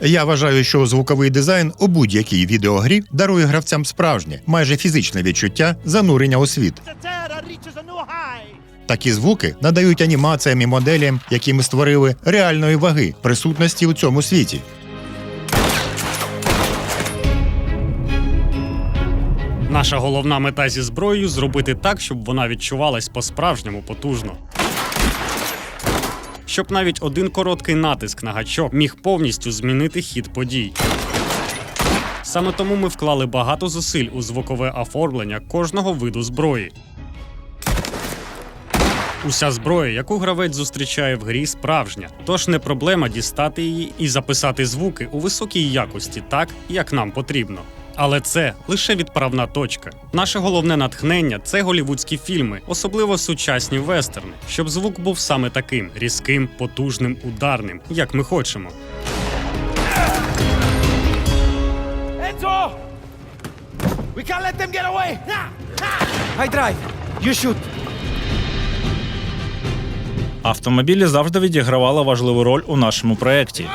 Я вважаю, що звуковий дизайн у будь-якій відеогрі дарує гравцям справжнє, майже фізичне відчуття занурення у світ. Такі звуки надають анімаціям і моделям, які ми створили, реальної ваги присутності у цьому світі. Наша головна мета зі зброєю зробити так, щоб вона відчувалась по-справжньому потужно. Щоб навіть один короткий натиск на гачок міг повністю змінити хід подій. Саме тому ми вклали багато зусиль у звукове оформлення кожного виду зброї. Уся зброя, яку гравець зустрічає в грі, справжня, тож не проблема дістати її і записати звуки у високій якості так, як нам потрібно. Але це лише відправна точка. Наше головне натхнення це голівудські фільми, особливо сучасні вестерни, щоб звук був саме таким різким, потужним, ударним, як ми хочемо. We can't let them get away! I drive. You shoot. Автомобілі завжди відігравали важливу роль у нашому проєкті.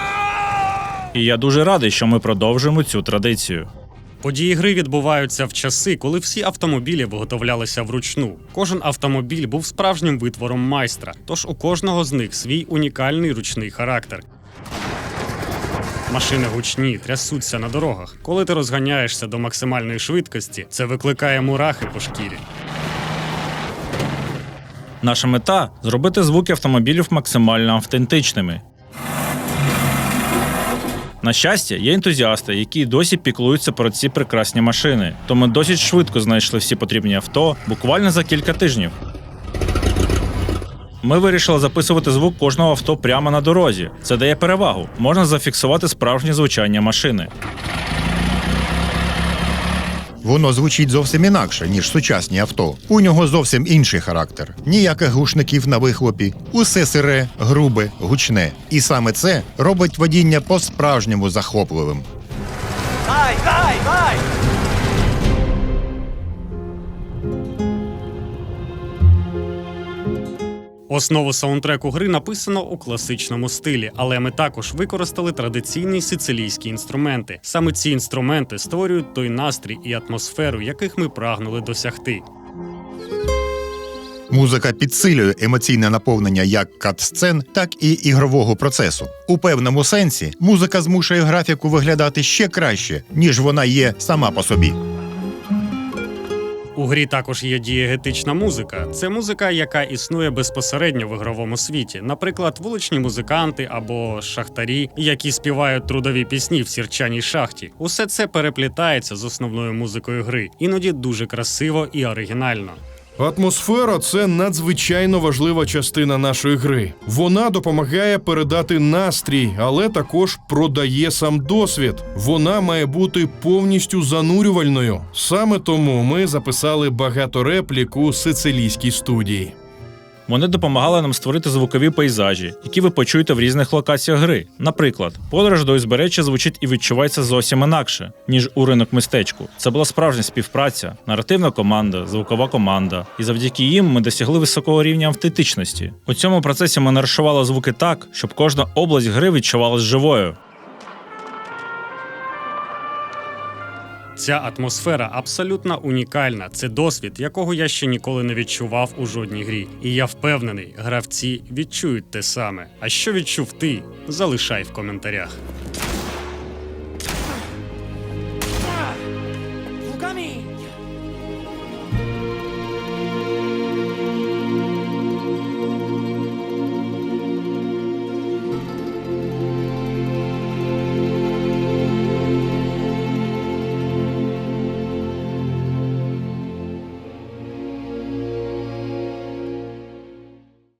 І я дуже радий, що ми продовжуємо цю традицію. Події гри відбуваються в часи, коли всі автомобілі виготовлялися вручну. Кожен автомобіль був справжнім витвором майстра, тож у кожного з них свій унікальний ручний характер. Машини гучні, трясуться на дорогах. Коли ти розганяєшся до максимальної швидкості, це викликає мурахи по шкірі. Наша мета зробити звуки автомобілів максимально автентичними. На щастя, є ентузіасти, які досі піклуються про ці прекрасні машини. То ми досить швидко знайшли всі потрібні авто буквально за кілька тижнів. Ми вирішили записувати звук кожного авто прямо на дорозі. Це дає перевагу. Можна зафіксувати справжнє звучання машини. Воно звучить зовсім інакше, ніж сучасні авто. У нього зовсім інший характер. Ніяких гушників на вихлопі, усе сире, грубе, гучне. І саме це робить водіння по-справжньому захопливим. Дай, дай, die. Основу саундтреку гри написано у класичному стилі, але ми також використали традиційні сицилійські інструменти. Саме ці інструменти створюють той настрій і атмосферу, яких ми прагнули досягти. Музика підсилює емоційне наповнення як кат-сцен, так і ігрового процесу. У певному сенсі музика змушує графіку виглядати ще краще, ніж вона є сама по собі. У грі також є дієгетична музика. Це музика, яка існує безпосередньо в ігровому світі. Наприклад, вуличні музиканти або шахтарі, які співають трудові пісні в сірчаній шахті. Усе це переплітається з основною музикою гри, іноді дуже красиво і оригінально. Атмосфера це надзвичайно важлива частина нашої гри. Вона допомагає передати настрій, але також продає сам досвід. Вона має бути повністю занурювальною. Саме тому ми записали багато реплік у сицилійській студії. Вони допомагали нам створити звукові пейзажі, які ви почуєте в різних локаціях гри. Наприклад, подорож до узбережжя звучить і відчувається зовсім інакше, ніж у ринок містечку. Це була справжня співпраця, наративна команда, звукова команда. І завдяки їм ми досягли високого рівня автентичності. У цьому процесі ми наришували звуки так, щоб кожна область гри відчувалась живою. Ця атмосфера абсолютно унікальна. Це досвід, якого я ще ніколи не відчував у жодній грі. І я впевнений, гравці відчують те саме. А що відчув ти? Залишай в коментарях. Fugami.